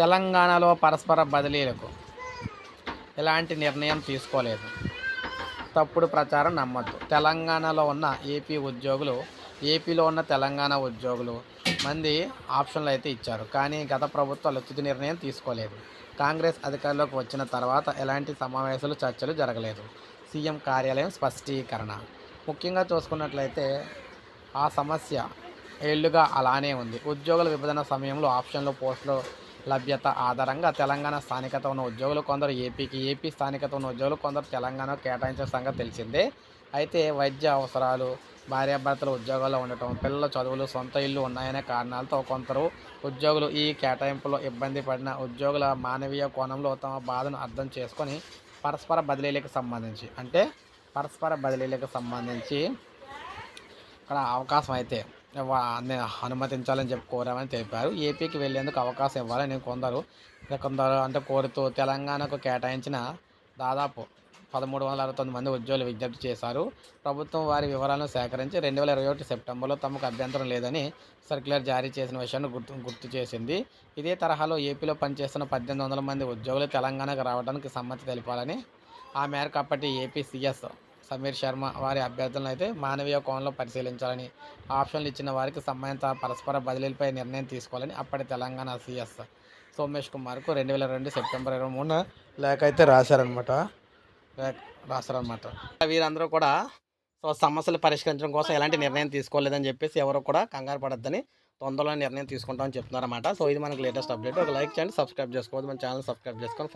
తెలంగాణలో పరస్పర బదిలీలకు ఎలాంటి నిర్ణయం తీసుకోలేదు. తప్పుడు ప్రచారం నమ్మద్దు. తెలంగాణలో ఉన్న ఏపీ ఉద్యోగులు ఏపీలో ఉన్న తెలంగాణ ఉద్యోగులు మంది ఆప్షన్లు అయితే ఇచ్చారు. కానీ గత ప్రభుత్వాలు తుది నిర్ణయం తీసుకోలేదు. కాంగ్రెస్ అధికారంలోకి వచ్చిన తర్వాత ఎలాంటి సమావేశాలు చర్చలు జరగలేదు. సీఎం కార్యాలయం స్పష్టీకరణ. ముఖ్యంగా చూసుకున్నట్లయితే ఆ సమస్య ఏళ్ళుగా అలానే ఉంది. ఉద్యోగుల విభజన సమయంలో ఆప్షన్లు పోస్టులు లభ్యత ఆధారంగా తెలంగాణ స్థానికత ఉన్న ఉద్యోగులు కొందరు ఏపీకి ఏపీ స్థానికత ఉన్న ఉద్యోగులు కొందరు తెలంగాణ కేటాయించిన సంగతి తెలిసిందే. అయితే వైద్య అవసరాలు భార్యాభర్తలు ఉద్యోగాల్లో ఉండటం పిల్లల చదువులు సొంత ఇల్లు ఉన్నాయనే కారణాలతో కొందరు ఉద్యోగులు ఈ కేటాయింపులో ఇబ్బంది పడిన ఉద్యోగుల మానవీయ కోణంలో తమ బాధను అర్థం చేసుకొని పరస్పర బదిలీలకు సంబంధించి అంటే పరస్పర బదిలీలకు సంబంధించి ఇక్కడ అవకాశం అయితే అనుమతించాలని చెప్పి కోరామని తెలిపారు. ఏపీకి వెళ్ళేందుకు అవకాశం ఇవ్వాలని కొందరు కొందరు అంటే కోరుతూ తెలంగాణకు కేటాయించిన దాదాపు పదమూడు వందల అరవై తొమ్మిది మంది ఉద్యోగులు విజ్ఞప్తి చేశారు. ప్రభుత్వం వారి వివరాలను సేకరించి రెండు వేల ఇరవై ఒకటి సెప్టెంబర్లో తమకు అభ్యంతరం లేదని సర్క్యులర్ జారీ చేసిన విషయాన్ని గుర్తు గుర్తు చేసింది. ఇదే తరహాలో ఏపీలో పనిచేస్తున్న పద్దెనిమిది వందల మంది ఉద్యోగులు తెలంగాణకు రావడానికి సమ్మతి తెలిపాలని ఆ మేరకు అప్పటి ఏపీ సీఎస్ సమీర్ శర్మ వారి అభ్యర్థులను అయితే మానవీయ కోణంలో పరిశీలించాలని ఆప్షన్లు ఇచ్చిన వారికి సంబంధిత పరస్పర బదిలీలపై నిర్ణయం తీసుకోవాలని అప్పటి తెలంగాణ సీఎస్ సోమేష్ కుమార్కు రెండు వేల రెండు సెప్టెంబర్ ఇరవై మూడున లేఖ అయితే రాశారనమాట లేఖ రాశారనమాట వీరందరూ కూడా సో సమస్యలు పరిష్కరించడం కోసం ఎలాంటి నిర్ణయం తీసుకోలేదని చెప్పేసి ఎవరు కూడా కంగారు పడద్దని తొందరలో నిర్ణయం తీసుకుంటామని చెప్తున్నారన్నమాట. సో ఇది మనకి లేటెస్ట్ అప్డేట్. ఒక లైక్ చేయండి సబ్స్క్రైబ్ చేసుకోవద్దు. మన ఛానల్ సబ్స్క్రైబ్ చేసుకొని